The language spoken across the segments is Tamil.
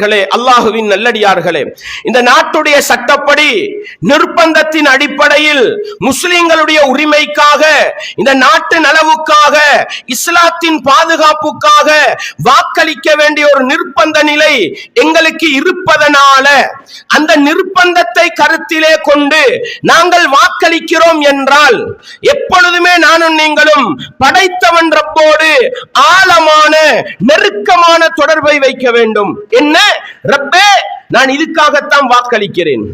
களே, அல்லாஹுவின் நல்லடியார்களே இந்த நாட்டுடைய சட்டப்படி நிர்பந்தத்தின் அடிப்படையில் முஸ்லிம்களுடைய உரிமைக்காக இந்த நாட்டு நலவுக்காக இஸ்லாத்தின் பாதுகாப்புக்காக வாக்களிக்க வேண்டிய ஒரு நிர்பந்த நிலை எங்களுக்கு இருப்பதனால அந்த நிர்பந்தத்தை கருத்திலே கொண்டு நாங்கள் வாக்களிக்கிறோம் என்றால் எப்பொழுதுமே நானும் நீங்களும் படைத்தவன் ரப்போடு ஆழமான நெருக்கமான தொடர்பை வைக்க வேண்டும். என்ன? ரப்பே நான் இதுக்காகத்தான் வாக்களிக்கிறேன்.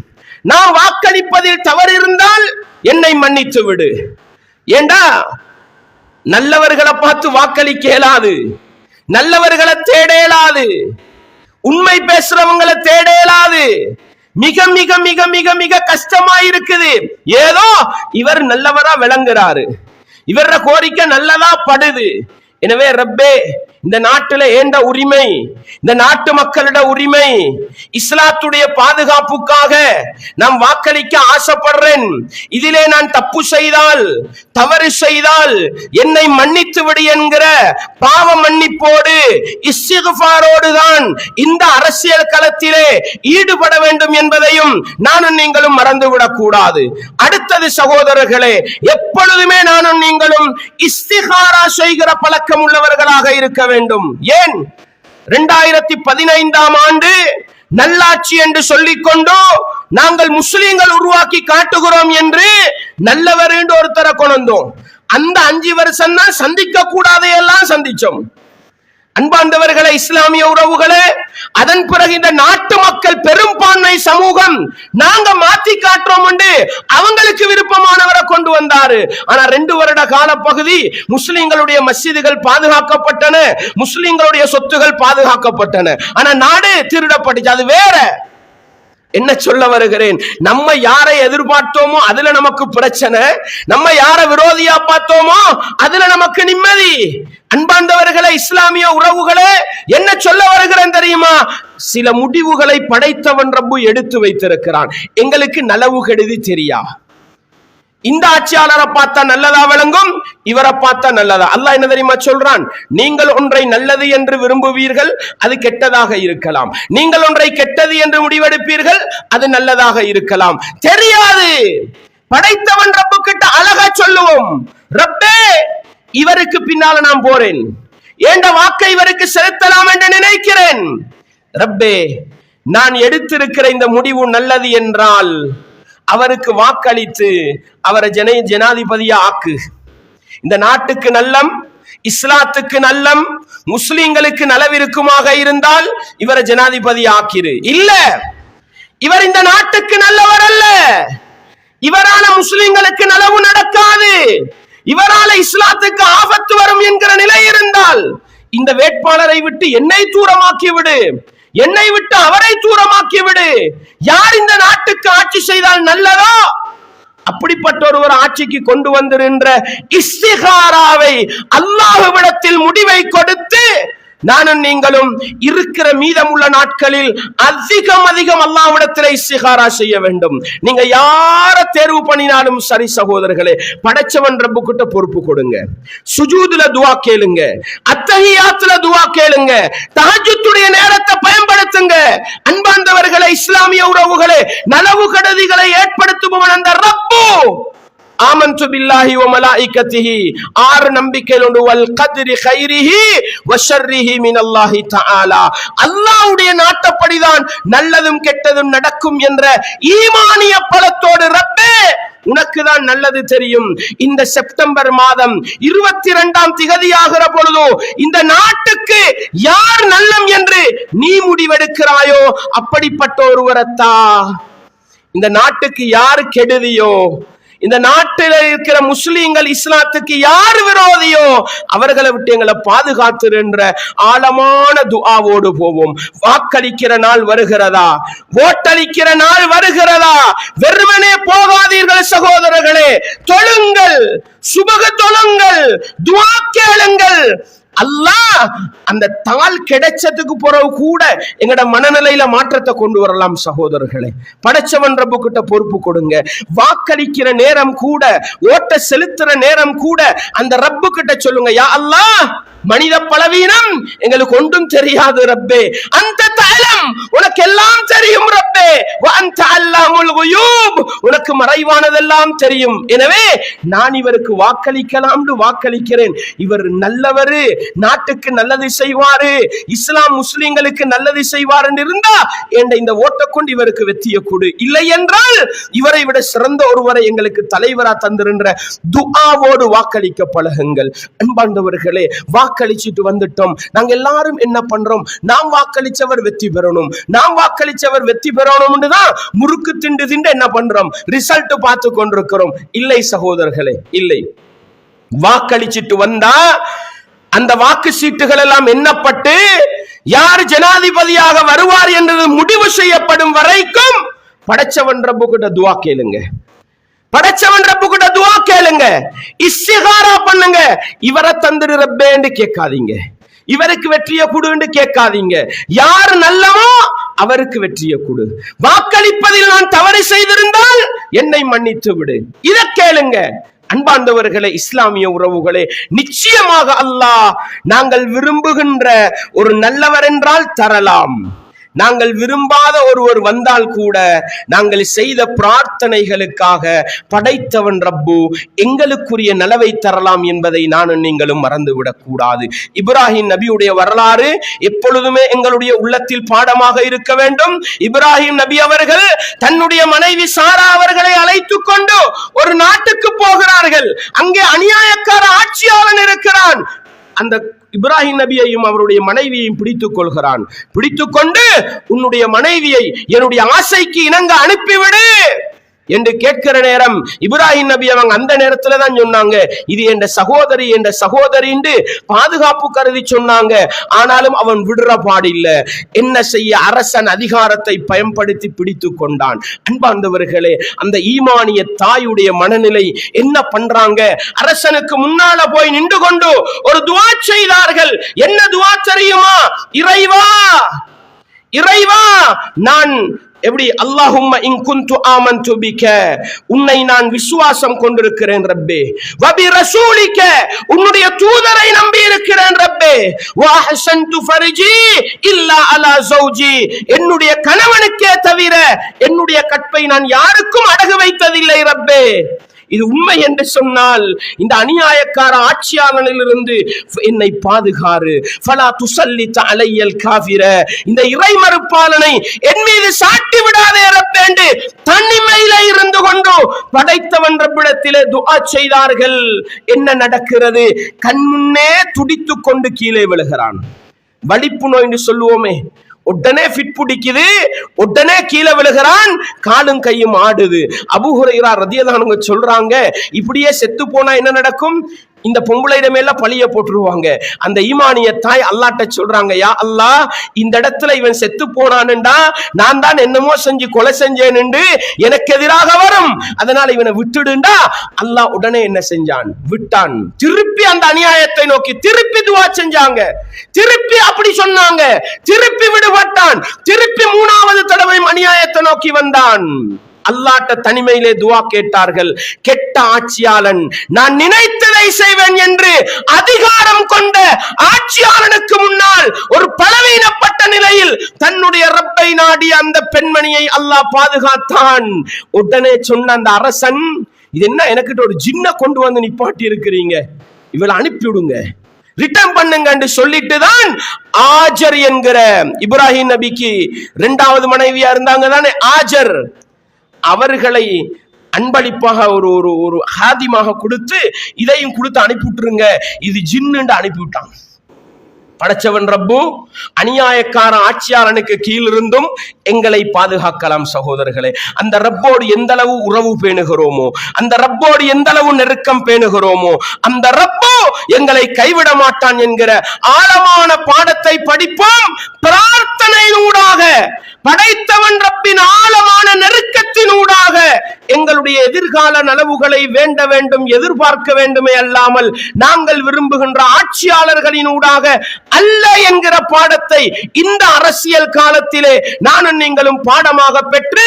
நான் வாக்களிப்பதில் தவறு இருந்தால் என்னை மன்னித்து விடு. ஏண்டா? நல்லவர்களை பார்த்து வாக்களிக்க இயலாது. நல்லவர்களை தேட இயலாது. உண்மை பேசுறவங்களை தேட இயலாது. மிக மிக மிக மிக மிக கஷ்டமா இருக்குது ஏதோ இவர் நல்லவரா விளங்குறாரு. இவர கோரிக்கை நல்லதா படுது. எனவே ரப்பே இந்த நாட்டில ஏந்த உரிமை? இந்த நாட்டு மக்களிட உரிமை? இஸ்லாத்துடைய பாதுகாப்புக்காக நாம் வாக்களிக்க ஆசைப்படுறேன். இதிலே நான் தப்பு செய்தால் தவறு செய்தால் என்னை மன்னித்து விடு என்கிற பாவ மன்னிப்போடு இஸ்திகுபாரோடு தான் இந்த அரசியல் களத்திலே ஈடுபட வேண்டும் என்பதையும் நானும் நீங்களும் மறந்துவிடக் கூடாது. அடுத்தது சகோதரர்களே எப்பொழுதுமே நானும் நீங்களும் இஸ்திகாரா செய்கிற பழக்கம் உள்ளவர்களாக இருக்க வேண்டும். ஏன்? இரண்டாயிரத்தி பதினைந்தாம் ஆண்டு நல்லாட்சி என்று சொல்லிக் கொண்டு நாங்கள் முஸ்லீம்கள் உருவாக்கி காட்டுகிறோம் என்று நல்லவர் என்று ஒருத்தரை கொண்டோம் அந்த அஞ்சு வருஷம் தான் சந்திக்க கூடாதையெல்லாம் சந்திச்சோம். அன்பாண்டவர்களை இஸ்லாமிய உறவுகளே அதன் பிறகு இந்த நாட்டு மக்கள் பெரும்பான்மை சமூகம் நாங்க மாத்தி காட்டுறோம் உண்டு. அவங்களுக்கு விருப்பமானவரை கொண்டு வந்தாரு. ஆனா ரெண்டு வருட கால பகுதி முஸ்லிம்களுடைய மசிதிகள் பாதுகாக்கப்பட்டன. முஸ்லிம்களுடைய சொத்துகள் பாதுகாக்கப்பட்டன. ஆனா நாடு திருடப்பட்டுச்சு. அது வேற. என்ன சொல்ல வருகிறேன்? நம்ம யாரை எதிர்பார்த்தோமோ அதுல நமக்கு பிரச்சனை. நம்ம யாரை விரோதியா பார்த்தோமோ அதுல நமக்கு நிம்மதி. அன்பாண்டவர்களே இஸ்லாமிய உறவுகளே என்ன சொல்ல வருகிறேன் தெரியுமா? சில முடிவுகளை படைத்தவன் ரப்பு எடுத்து வைத்திருக்கிறான். எங்களுக்கு நலவு கெடுதி தெரியா? இந்த ஆட்சியாளரை பார்த்தா நல்லதா விளங்கும்? இவரை பார்த்தா நல்லதா? அல்லாஹ் என்ன தெரியுமா சொல்றான்? நீங்கள் ஒன்றை நல்லது என்று விரும்புவீர்கள் அது கெட்டதாக இருக்கலாம். நீங்கள் ஒன்றை கெட்டது என்று முடிவெடுப்பீர்கள் அது நல்லதாக இருக்கலாம். தெரியாது. படைத்தவன் ரப்பு கிட்ட அழகா சொல்லுவோம். ரப்பே இவருக்கு பின்னால நான் போறேன். ஏண்ட வாக்கை இவருக்கு செலுத்தலாம் என்று நினைக்கிறேன். ரப்பே நான் எடுத்திருக்கிற இந்த முடிவு நல்லது என்றால் அவருக்கு வாக்களித்து அவரை ஜன ஜனாதிபதியா ஆக்கு. இந்த நாட்டுக்கு நல்லம் இஸ்லாத்துக்கு நல்லம் முஸ்லிம்களுக்கு நலவிருக்குமாக இருந்தால் இவரை ஜனாதிபதி ஆக்கிரு. இல்ல இவர் இந்த நாட்டுக்கு நல்லவர் அல்ல. இவரால முஸ்லிம்களுக்கு நலவு நடக்காது. இவரால இஸ்லாத்துக்கு ஆபத்து வரும் என்கிற நிலை இருந்தால் இந்த வேட்பாளரை விட்டு என்னை தூரமாக்கி விடு என்னை விட்டு அவரை தூரமாக்கி விடு யார் இந்த நாட்டுக்கு ஆட்சி செய்தால் நல்லதோ? அப்படிப்பட்ட ஒருவர் ஆட்சிக்கு கொண்டு வந்திருன்ற இஸ்திகாராவை அல்லாஹுவிடத்தில் முடிவை கொடுத்து நானும் நீங்களும் இருக்கிற மீதமுள்ள நாட்களில் அதிகம் அதிகம் அல்லாவிடத்தில் இஸ்திகாரா செய்ய வேண்டும். நீங்க யார தேர்வு பண்ணினாலும் சரி சகோதரர்களே படைச்சவன் ரப்பு கிட்ட பொறுப்பு கொடுங்க. சுஜூதுல துவா கேளுங்க. அத்தகையாத்துல துவா கேளுங்க. தஹஜ்ஜுடைய நேரத்தை பயன்படுத்துங்க. அன்பார்ந்தவர்களே இஸ்லாமிய உறவுகளே நலவு கடுதிகளை ஏற்படுத்துபவன் ஆமன்து பில்லாஹி வ மலாயிகத்திஹி ஆறு நம்பிக்கையில் உண்டு. வல் கத்ரி கைரிஹி வ ஷர்ரிஹி மினல்லாஹி தஆலா. அல்லாஹ்வுடைய நாட்டப்படிதான் நல்லதும் கெட்டதும் நடக்கும் என்ற ஈமானிய பலத்தோடு ரப்பே உனக்கு தான் நல்லது தெரியும். இந்த செப்டம்பர் மாதம் இருபத்தி இரண்டாம் திகதியாகிற பொழுதோ இந்த நாட்டுக்கு யார் நல்லம் என்று நீ முடிவெடுக்கிறாயோ அப்படிப்பட்ட ஒருவரத்தா இந்த நாட்டுக்கு யார் கெடுதியோ இந்த நாட்டில் இருக்கிற முஸ்லீம்கள் இஸ்லாத்துக்கு யார் விரோதியோ அவர்களை விட்டு எங்களை பாதுகாத்துருன்ற ஆழமான துஆவோடு போவோம். வாக்களிக்கிற நாள் வருகிறதா? ஓட்டளிக்கிற நாள் வருகிறதா? வெறுமனே போகாதீர்கள் சகோதரர்களே. தொழுங்கள். சுபக தொழுங்கள். துவா கேளுங்கள். அல்லாஹ் அந்த தாள் கிடைச்சதுக்கு பிறகு கூட எங்கட மனநிலையில மாற்றத்தை கொண்டு வரலாம் சகோதரர்களே. படைச்சவன் ரப்பு கிட்ட பொறுப்பு கொடுங்க. வாக்களிக்கிற நேரம் கூட ஓட்ட செலுத்துற நேரம் கூட அந்த ரப்பு கிட்ட சொல்லுங்க யா அல்லாஹ் மனித பலவீனம் எங்களுக்கு ஒன்றும் தெரியாது ரப்பே. அந்த தலம் உனக்கு எல்லாம் தெரியும் ரப்பே. அந்த அல்லாமுல் குயூப் உனக்கு மறைவானதெல்லாம் தெரியும். எனவே நான் இவருக்கு வாக்களிக்கலாம்னு வாக்களிக்கிறேன். இவர் நல்லவரு நாட்டுக்கு நல்லது செய்வாரு இஸ்லாம் முஸ்லிம்களுக்கு நல்லது செய்வார் இருந்தா என்ற இந்த ஓட்டை கொண்டு இவருக்கு வெற்றிய கூடு. இல்லை என்றால் இவரை விட சிறந்த ஒருவரை எங்களுக்கு தலைவரா தந்திருன்ற துஆவோடு வாக்களிக்க பழகுங்கள். அன்பாண்டவர்களே வாக்களிச்சுட்டு வந்துட்டோம். நாங்க எல்லாரும் என்ன பண்றோம்? நாம் வாக்களிச்சவர் வெற்றி பெறணும். நாம் வாக்களிச்சவர் வெற்றி பெறணும்னு தான் முறுக்கு திண்டு திண்டு என்ன பண்றோம்? ரிசல்ட் பார்த்து கொண்டிருக்கிறோம். இல்லை சகோதரர்களே இல்லை. வாக்களிச்சிட்டு வந்தா அந்த வாக்கு சீட்டுகள் எல்லாம் எண்ணப்பட்டு யார் ஜனாதிபதியாக வருவார் என்று முடிவு செய்யப்படும் வரைக்கும் படைச்சவன் ரப்பு கிட்ட துவா கேளுங்க. படைச்சவன் ரப்பு கிட்ட துவா கேளுங்க. இஸ்திகாரா பண்ணுங்க. இவரை தந்துரு ரப்பேன்னு கேட்காதீங்க. இவருக்கு வெற்றியை கொடுன்னு கேட்காதீங்க. யார் நல்லவோ அவருக்கு வெற்றியை கொடு. வாக்களிப்பதில் நான் தவறு செய்திருந்தால் என்னை மன்னித்து விடு. இத கேளுங்க. அன்பார்ந்தவர்களே இஸ்லாமிய உறவுகளே நிச்சயமாக அல்லாஹ் நாங்கள் விரும்புகின்ற ஒரு நல்லவர் என்றால் தரலாம். நாங்கள் விரும்பாத ஒருவர் வந்தால் கூட நாங்கள் செய்த பிரார்த்தனைகளுக்காக படைத்தவன் ரப்பு எங்களுக்குரிய நலவை தரலாம் என்பதை நானும் நீங்களும் மறந்துவிடக் கூடாது. இப்ராஹிம் நபியுடைய வரலாறு எப்பொழுதுமே எங்களுடைய உள்ளத்தில் பாடமாக இருக்க வேண்டும். இப்ராஹிம் நபி அவர்கள் தன்னுடைய மனைவி சாரா அவர்களை அழைத்துக் கொண்டு ஒரு நாட்டுக்கு போக இருக்கிறார்கள் அங்கே அநியாயக்கார ஆட்சியாளன் இருக்கிறான். அந்த இப்ராஹிம் நபியையும் அவருடைய மனைவியையும் பிடித்துக் கொள்கிறான். பிடித்துக் கொண்டு உன்னுடைய மனைவியை என்னுடைய ஆசைக்கு இணங்க அனுப்பிவிடு. என்று கேட்கிற நேரம் இப்ராஹிம் நபி அவங்க அந்த நேரத்துல தான் சொன்னாங்க. இது என்ற சகோதரி என்ற சகோதரி என்று பாதுகாப்பு கருதி சொன்னாங்க. ஆனாலும் அவன் விடுற பாடில்ல. என்ன செய்ய? அரசன் அதிகாரத்தை பயன்படுத்தி பிடித்து கொண்டான். அன்பார்ந்தவர்களே அந்த ஈமானிய தாயுடைய மனநிலை என்ன பண்றாங்க? அரசனுக்கு முன்னால போய் நின்று கொண்டு ஒரு துவா செய்தார்கள். என்ன துவா தெரியுமா? இறைவா! இறைவா! நான் எப்படி அல்லாஹும்ம இன் ஆமன் ஆமன்து பிக உன்னை நான் விசுவாசம் கொண்டிருக்கிறேன் ரப்பே. வபி ரசூலிக உன்னுடைய தூதரை நம்பி இருக்கிறேன் ரப்பே. வ அஹ்சன்து ஃபர்ஜி இல்லா அலா ஜௌஜி என்னுடைய கணவனுக்கே தவிர என்னுடைய கற்பை நான் யாருக்கும் அடகு வைத்ததில்லை ரப்பே. இது உண்மை என்று சொன்னால் இந்த அநியாயக்கார ஆட்சியாளனிலிருந்து என்னை பாதுகாரு ஃபலா துசல்லி அலையல் காவிர இந்த இறை மறுப்பாளனை என் மீது சாட்டி விடாதே ரப்பேண்டு தனிமையில இருந்து கொண்டு படைத்தவன் ரப்பிடத்திலே துஆ செய்தார்கள். என்ன நடக்கிறது? கண்முன்னே துடித்துக் கொண்டு கீழே விழுகிறான். வலிப்பு நோய் என்று சொல்லுவோமே. உடனே ஃபிட் பிடிக்குது. உடனே கீழே விழுகிறான். காலும் கையும் ஆடுது. அபுஹுரைரா ரதியதானுங்க சொல்றாங்க இப்படியே செத்து போனா என்ன நடக்கும்? இந்த பொம்பளை எல்லாம் பழிய போட்டுருவாங்க. அந்த ஈமானிய தாய் அல்லாட்ட சொல்றாங்க யா அல்லாஹ் இந்த இடத்துல இவன் செத்து போனானுண்டா நான் தான் என்னமோ செஞ்சு கொலை செஞ்சேன்னு எனக்கு எதிராக வரும். அதனால இவனை விட்டுடுண்டா. அல்லாஹ் உடனே என்ன செஞ்சான்? விட்டான். திருப்பி அந்த அநியாயத்தை நோக்கி திருப்பி துவா செஞ்சாங்க. திருப்பி அப்படி சொன்னாங்க. திருப்பி விடுபட்டான். திருப்பி மூணாவது தடவை அநியாயத்தை நோக்கி வந்தான். அல்லாட்ட தனிமையிலே துவா கேட்டார்கள். கெட்ட ஆட்சியாளன் நான் நினைத்ததை செய்வேன் என்று அதிகாரம் கொண்ட ஆட்சியாளனுக்கு முன்னால் ஒரு பலவீனப்பட்ட நிலையில் தன்னுடைய ரப்பை நாடி அந்த பெண்மணியை அல்லாஹ் பாதுகாத்தான். உடனே சொன்ன அந்த அரசன் இது என்ன எனக்கிட்ட ஒரு ஜின்ன கொண்டு வந்து நிப்பாட்டி இருக்கிறீங்க? இவளை அனுப்பிவிடுங்க. ரிட்டர்ன் பண்ணுங்கன்னு சொல்லிட்டு தான் ஆஜர் என்கிற இப்ராஹிம் நபிக்கு இரண்டாவது மனைவியா இருந்தாங்க தானே ஆஜர். அவர்களை அன்பளிப்பாக ஒரு ஒரு ஒரு ஹாதிமாக கொடுத்து இதையும் கொடுத்து அனுப்பிவிட்டுருங்க. இது ஜின்னுண்டு அனுப்பிவிட்டான். படைச்சவன் ரப்பு அநியாயக்கார ஆட்சியாளனுக்கு கீழிருந்தும் எங்களை பாதுகாக்கலாம் சகோதரர்களே. அந்த ரப்போடு எந்த அளவு உறவு பேணுகிறோமோ அந்த ரப்போடு எந்த அளவு நெருக்கம் பேணுகிறோமோ அந்த ரப்போ எங்களை கைவிட மாட்டான் என்கிற ஆழமான பாடத்தை படிப்போம். பிரார்த்தனையூடாக படைத்தவன் ரப்பின் ஆழமான நெருக்கத்தினூடாக எங்களுடைய எதிர்கால நலவுகளை வேண்ட வேண்டும் எதிர்பார்க்க வேண்டுமே அல்லாமல் நாங்கள் விரும்புகின்ற ஆட்சியாளர்களினூடாக அல்ல என்கிற பாடத்தை இந்த அரசியல் காலத்திலே நானும் நீங்களும் பாடமாக பெற்று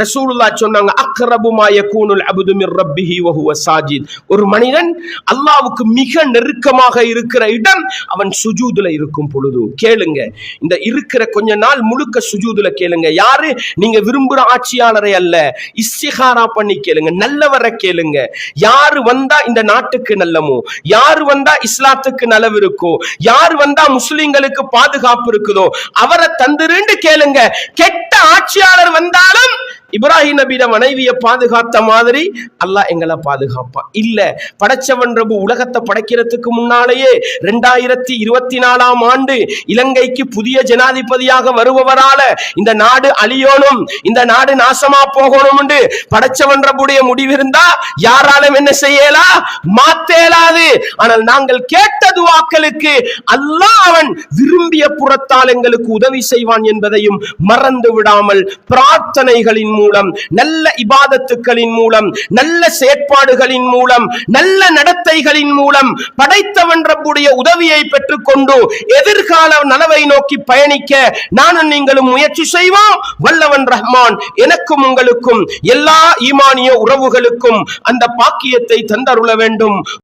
ரசூலுல்லா சொன்னாங்க அக்ரபுமா யகூனுல் அப்து மிர் ரப்பிஹி வ ஹுவ சாஜித். ஒரு மனிதன் அல்லாஹ்வுக்கு மிக நெருக்கமாக இருக்கிற இடம் அவன் சுஜூதுல இருக்கும் பொழுது. கேளுங்க இந்த இருக்கிற கொஞ்ச நாள் முழுக்க சுஜூதுல கேளுங்க. யாரு? நீங்க விரும்புற ஆட்சியாளரை அல்ல. இஸ்திகாரா பண்ணி கேளுங்க நல்லவரை கேளுங்க. யாரு வந்தா இந்த நாட்டுக்கு நல்லமோ? யாரு வந்தா இஸ்லாத்துக்கு நலவு இருக்கோ? யார் வந்தா முஸ்லிம்களுக்கு பாதுகாப்பு இருக்குதோ? அவரை தந்துருன்னு கேளுங்க. கெட்ட ஆட்சியாளர் வந்தாலும் இப்ராஹிம் நபியிட மனைவியை பாதுகாத்த மாதிரி அல்லாஹ் எங்களை பாதுகாப்பான் இல்ல படைச்சவன் ரபு உலகத்தை படைக்கிறதுக்கு முன்னாலேயே ரெண்டாயிரத்தி இருபத்தி நாலாம் ஆண்டு இலங்கைக்கு புதிய ஜனாதிபதியாக வருபவரால இந்த நாடு அழியணும் இந்த நாடு நாசமா போகணும் படைச்சவன் ரபுடைய முடிவிருந்தா யாராலும் என்ன செய்யலா? மாத்தேலாது. ஆனால் நாங்கள் கேட்ட துவாக்களுக்கு அல்லாஹ் அவன் விரும்பிய புறத்தால் எங்களுக்கு உதவி செய்வான் என்பதையும் மறந்து விடாமல் பிரார்த்தனைகளின் மூலம் நல்ல இபாதத்துக்களின் மூலம் நல்ல செயற்பாடுகளின் மூலம் நல்ல நடத்தைகளின் மூலம் படைத்தவன் ரப்புடைய உதவியை பெற்றுக்கொண்டு எதிர்கால நலவை நோக்கி பயணிக்க நானும் நீங்களும் முயற்சி செய்வோம். வல்லவன் ரஹ்மான் எனக்கும் உங்களுக்கும் எல்லா ஈமானிய உறவுகளுக்கும் அந்த பாக்கியத்தை தந்தருள வேண்டும்.